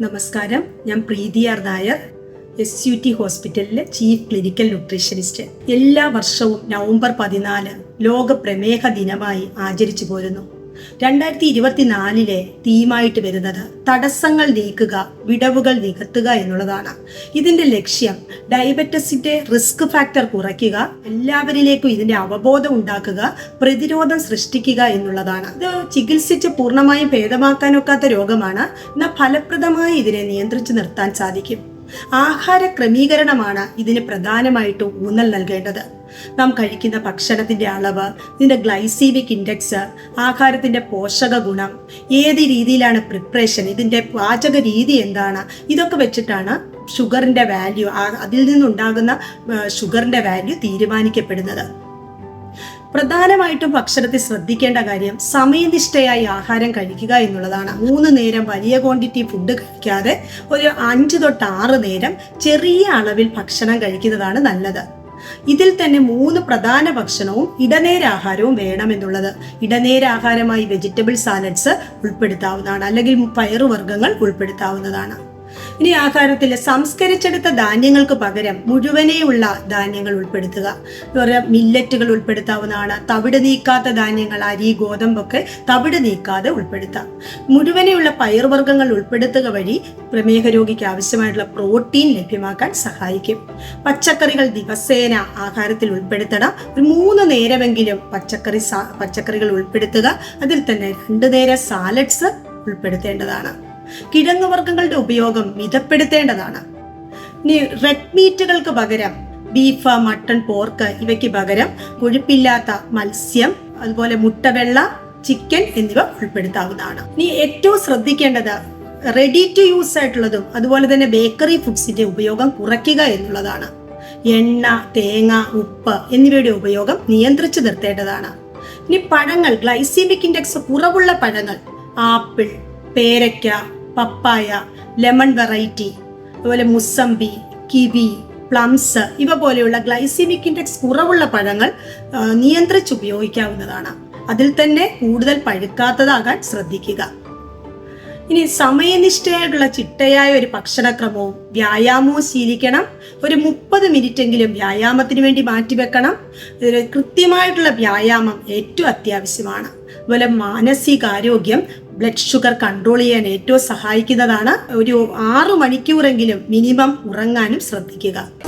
നമസ്കാരം. ഞാൻ Preethi R Nair S U T ഹോസ്പിറ്റലിലെ ചീഫ് ക്ലിനിക്കൽ ന്യൂട്രീഷനിസ്റ്റ്. എല്ലാ വർഷവും നവംബർ പതിനാല് ലോക പ്രമേഹ ദിനമായി ആചരിച്ചു പോരുന്നു. രണ്ടായിരത്തി ഇരുപത്തിനാലിലെ തീമായിട്ട് വരുന്നത് തടസ്സങ്ങൾ നീക്കുക വിടവുകൾ നികത്തുക എന്നുള്ളതാണ്. ഇതിന്റെ ലക്ഷ്യം ഡയബറ്റസിന്റെ റിസ്ക് ഫാക്ടർ കുറയ്ക്കുക എല്ലാവരിലേക്കും ഇതിന്റെ അവബോധം ഉണ്ടാക്കുക പ്രതിരോധം സൃഷ്ടിക്കുക എന്നുള്ളതാണ്. ഇത് ചികിത്സിച്ച് പൂർണമായും ഭേദമാക്കാനൊക്കാത്ത രോഗമാണ്. എന്നാൽ ഫലപ്രദമായി ഇതിനെ നിയന്ത്രിച്ചു നിർത്താൻ സാധിക്കും. ആഹാര ക്രമീകരണമാണ് ഇതിന് പ്രധാനമായിട്ടും ഊന്നൽ നൽകേണ്ടത്. നാം കഴിക്കുന്ന ഭക്ഷണത്തിന്റെ അളവ് ഇതിന്റെ ഗ്ലൈസീമിക് ഇൻഡെക്സ് ആഹാരത്തിന്റെ പോഷക ഗുണം ഏത് രീതിയിലാണ് പ്രിപ്പറേഷൻ ഇതിന്റെ പാചക രീതി എന്താണ് ഇതൊക്കെ വെച്ചിട്ടാണ് ഷുഗറിന്റെ വാല്യൂ അതിൽ നിന്നുണ്ടാകുന്ന ഷുഗറിന്റെ വാല്യൂ തീരുമാനിക്കപ്പെടുന്നത്. പ്രധാനമായിട്ടും ഭക്ഷണത്തിൽ ശ്രദ്ധിക്കേണ്ട കാര്യം സമയനിഷ്ഠയായി ആഹാരം കഴിക്കുക എന്നുള്ളതാണ്. മൂന്ന് നേരം വലിയ ക്വാണ്ടിറ്റി ഫുഡ് കഴിക്കാതെ ഒരു അഞ്ച് തൊട്ട് ആറ് നേരം ചെറിയ അളവിൽ ഭക്ഷണം കഴിക്കുന്നതാണ് നല്ലത്. ഇതിൽ തന്നെ മൂന്ന് പ്രധാന ഭക്ഷണവും ഇടനേരാഹാരവും വേണമെന്നുള്ളത് ഇടനേരാഹാരമായി വെജിറ്റബിൾ സാലഡ്സ് ഉൾപ്പെടുത്താവുന്നതാണ്. അല്ലെങ്കിൽ പയറുവർഗങ്ങൾ ഉൾപ്പെടുത്താവുന്നതാണ്. ഇനി ആഹാരത്തിൽ സംസ്കരിച്ചെടുത്ത ധാന്യങ്ങൾക്ക് പകരം മുഴുവനെയുള്ള ധാന്യങ്ങൾ ഉൾപ്പെടുത്തുക. എന്ന് പറയാം മില്ലറ്റുകൾ ഉൾപ്പെടുത്താവുന്നതാണ്. തവിട് നീക്കാത്ത ധാന്യങ്ങൾ അരി ഗോതമ്പൊക്കെ തവിട് നീക്കാതെ ഉൾപ്പെടുത്താം. മുഴുവനെയുള്ള പയർവർഗങ്ങൾ ഉൾപ്പെടുത്തുക വഴി പ്രമേഹ രോഗിക്ക് ആവശ്യമായിട്ടുള്ള പ്രോട്ടീൻ ലഭ്യമാക്കാൻ സഹായിക്കും. പച്ചക്കറികൾ ദിവസേന ആഹാരത്തിൽ ഉൾപ്പെടുത്തണം. ഒരു മൂന്ന് നേരമെങ്കിലും പച്ചക്കറി പച്ചക്കറികൾ ഉൾപ്പെടുത്തുക. അതിൽ തന്നെ രണ്ടു നേരം സാലഡ്സ് ഉൾപ്പെടുത്തേണ്ടതാണ്. കിഴങ്ങ് വർഗങ്ങളുടെ ഉപയോഗം മിതപ്പെടുത്തേണ്ടതാണ്. റെഡ് മീറ്റുകൾക്ക് പകരം ബീഫ് മട്ടൺ പോർക്ക് ഇവയ്ക്ക് പകരം കൊഴുപ്പില്ലാത്ത മത്സ്യം അതുപോലെ മുട്ടവെള്ള ചിക്കൻ എന്നിവ ഉൾപ്പെടുത്താവുന്നതാണ്. ഇനി ഏറ്റവും ശ്രദ്ധിക്കേണ്ടത് റെഡി ടു യൂസ് ആയിട്ടുള്ളതും അതുപോലെ തന്നെ ബേക്കറി ഫുഡ്സിന്റെ ഉപയോഗം കുറയ്ക്കുക എന്നുള്ളതാണ്. എണ്ണ തേങ്ങ ഉപ്പ് എന്നിവയുടെ ഉപയോഗം നിയന്ത്രിച്ചു നിർത്തേണ്ടതാണ്. ഇനി പഴങ്ങൾ ഗ്ലൈസീമിക് ഇൻഡെക്സ് കുറവുള്ള പഴങ്ങൾ ആപ്പിൾ പേരയ്ക്ക പപ്പായ ലെമൺ വെറൈറ്റി അതുപോലെ മുസമ്പി കിവി പ്ലംസ് ഇവ പോലെയുള്ള ഗ്ലൈസിമിക് ഇൻഡെക്സ് കുറവുള്ള പഴങ്ങൾ നിയന്ത്രിച്ച് ഉപയോഗിക്കാവുന്നതാണ് അതിൽ തന്നെ കൂടുതൽ പഴുക്കാത്തതാകാൻ ശ്രദ്ധിക്കുക. ഇനി സമയനിഷ്ഠയായിട്ടുള്ള ചിട്ടയായ ഒരു ഭക്ഷണക്രമവും വ്യായാമവും ശീലിക്കണം. ഒരു മുപ്പത് മിനിറ്റെങ്കിലും വ്യായാമത്തിന് വേണ്ടി മാറ്റിവെക്കണം. ഒരു കൃത്യമായിട്ടുള്ള വ്യായാമം ഏറ്റവും അത്യാവശ്യമാണ്. അതുപോലെ മാനസികാരോഗ്യം ബ്ലഡ് ഷുഗർ കൺട്രോൾ ചെയ്യാൻ ഏറ്റവും സഹായിക്കുന്നതാണ്. ഒരു ആറു മണിക്കൂറെങ്കിലും മിനിമം ഉറങ്ങാനും ശ്രദ്ധിക്കുക.